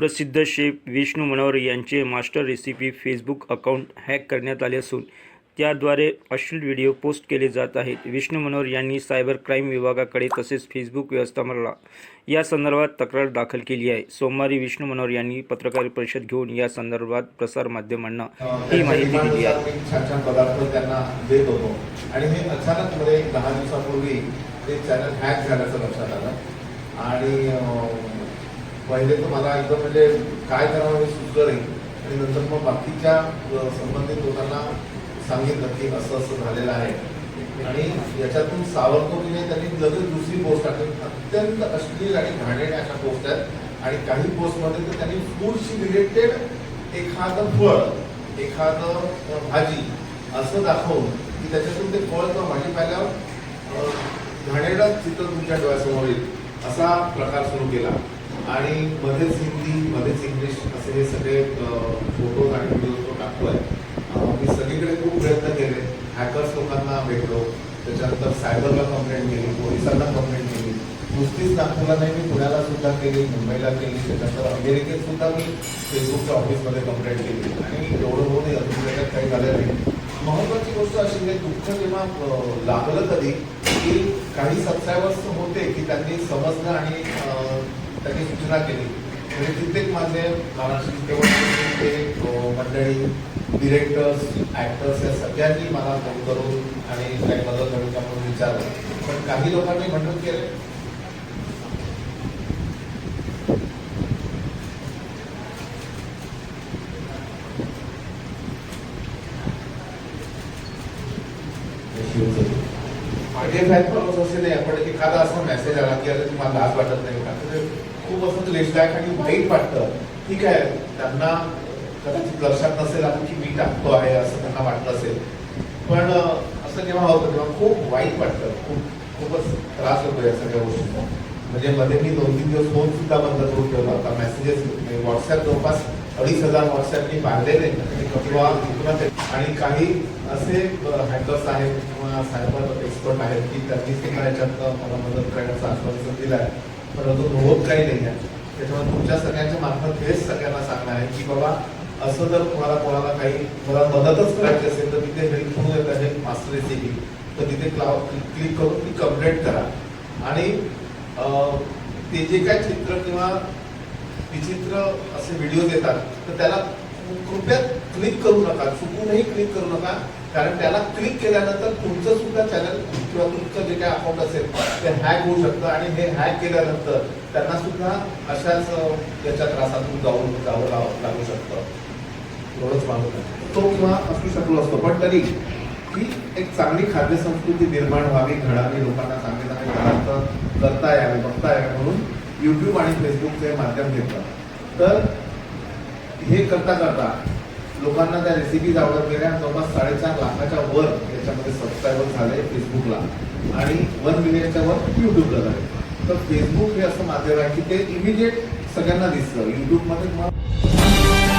प्रसिद्ध शेफ विष्णू मनोहर यांचे master recipe Facebook account hack करण्यात आले असून त्याद्वारे अश्लील व्हिडिओ पोस्ट केले जात आहेत. विष्णू मनोहर यांनी सायबर क्राईम विभागाकडे तसेच फेसबुक व्यवस्थापनाला या संदर्भात तक्रार दाखल केली आहे. सोमवारी विष्णू मनोहर यांनी पत्रकार परिषद घेऊन या संदर्भात प्रसारमाध्यमांना ही माहिती दिली आहे. छान छान पदार्थ त्यांना देत होतो. आणि हे अचानक मध्ये दहा दिवसापूर्वी ते चॅनल हॅक झाल्याचं लक्षात आलं. आणि पहिले तर मला एकदम म्हणजे काय करावं हे सुचलं नाही. आणि नंतर मग बाकीच्या संबंधित लोकांना सांगितलं की असं असं झालेलं आहे. आणि याच्यातून सावरतो की नाही त्यांनी लगेच दुसरी पोस्ट टाकली. अत्यंत अश्लील आणि घाणेरड्या अशा पोस्ट आहेत. आणि काही पोस्टमध्ये तर त्यांनी फूडशी रिलेटेड एखादं फळ एखादं भाजी असं दाखवून की त्याच्यातून ते फळ किंवा भाजी पाहिल्यावर अ, चित्र तुमच्या डोळ्यासमोर येईल. असा प्रकार सुरू केला. आणि मध्येच हिंदी मध्येच इंग्लिश असे हे सगळे फोटोज आणि व्हिडिओज तो टाकतोय. मी सगळीकडे खूप प्रयत्न केले. हॅकर्स लोकांना भेटलो. त्याच्यानंतर सायबरला कंप्लेंट केली पोलिसांना कंप्लेंट केली. नुसतीच नागपूरला नाही मी पुण्याला सुद्धा केली मुंबईला केली. त्याच्यानंतर अमेरिकेत सुद्धा मी फेसबुकच्या ऑफिसमध्ये कंप्लेंट केली. आणि एवढं होऊन अजून त्याच्यात काही झालं नाही. महत्वाची गोष्ट अशी म्हणजे दुःख जेव्हा लागलं कधी की काही सबस्क्रायबर्स होते की त्यांनी समजलं आणि त्यांनी सूचना केली. म्हणजे कित्येक माझे महाराष्ट्र ते मंडळी डिरेक्टर्स ॲक्टर्स या सगळ्यांनी मला फोन करून आणि काही मदत हवी का म्हणून विचारलं. पण काही लोकांनी म्हणून केले. माझे फॅन असं असे नाही. पण एखादा असा मेसेज आला की आता तुम्हाला लाज वाटत नाही का? खूप असं लेशदायक आणि वाईट वाटतं. ठीक आहे. त्यांना कदाचित लक्षात नसेल आपण की मी टाकतो आहे असं त्यांना वाटलं असेल. पण असं जेव्हा होतं तेव्हा खूप वाईट वाटतं. खूप खूपच त्रास होतो या सगळ्या गोष्टींचा. म्हणजे मध्ये मी दोन तीन दिवस फोन सुद्धा बंद करून ठेवला होता. मेसेजेस म्हणजे व्हॉट्सअप जवळपास अडीच हजार व्हॉट्सअप मी बांधलेले किंवा आणि काही असे हॅकर्स आहेत किंवा सायबर एक्सपर्ट आहेत की त्यांनी सुद्धा याच्यात मला मदत करण्याचं आश्वासन दिलं आहे. परंतु अजून होत काही नाही आहे. त्याच्यामुळे तुमच्या सगळ्यांच्या मार्फत हेच सगळ्यांना सांगणं आहे की बाबा असं जर तुम्हाला कोणाला काही मला मदतच करायची असेल तर तिथे हेल्प म्हणून येत आहे मास्टर रेसिपी तर तिथे क्लाव क्लिक करून ती कंप्लेंट करा. आणि ते जे काय चित्र किंवा विचित्र असे व्हिडिओ येतात तर त्याला कृपया क्लिक करू नका. चुकूनही क्लिक करू नका. कारण त्याला क्लिक केल्यानंतर तुमचं सुद्धा चॅनल किंवा तुमचं जे काही अकाउंट असेल ते हॅक होऊ शकतं. आणि हे हॅक केल्यानंतर त्यांना सुद्धा अशाच त्याच्या याच्या त्रासातून जाऊन जावं लागू शकतं. एवढंच मानत तो किंवा असू शकलो असतो. पण तरी की एक चांगली खाद्य संस्कृती निर्माण व्हावी घडावी लोकांना चांगले चांगले पदार्थ करता यावे बघता यावे म्हणून युट्यूब आणि फेसबुकचे माध्यम घेतलं तर हे करता करता लोकांना त्या रेसिपीज आवडत गेल्या जवळपास साडेचार लाखाच्या वर याच्यामध्ये सबस्क्रायबर झाले फेसबुकला आणि वन मिलियनच्या वर युट्यूबला झाले. तर फेसबुक हे असं माध्यम आहे की ते इमिजिएट सगळ्यांना दिसतं. युट्यूबमध्ये तुम्हाला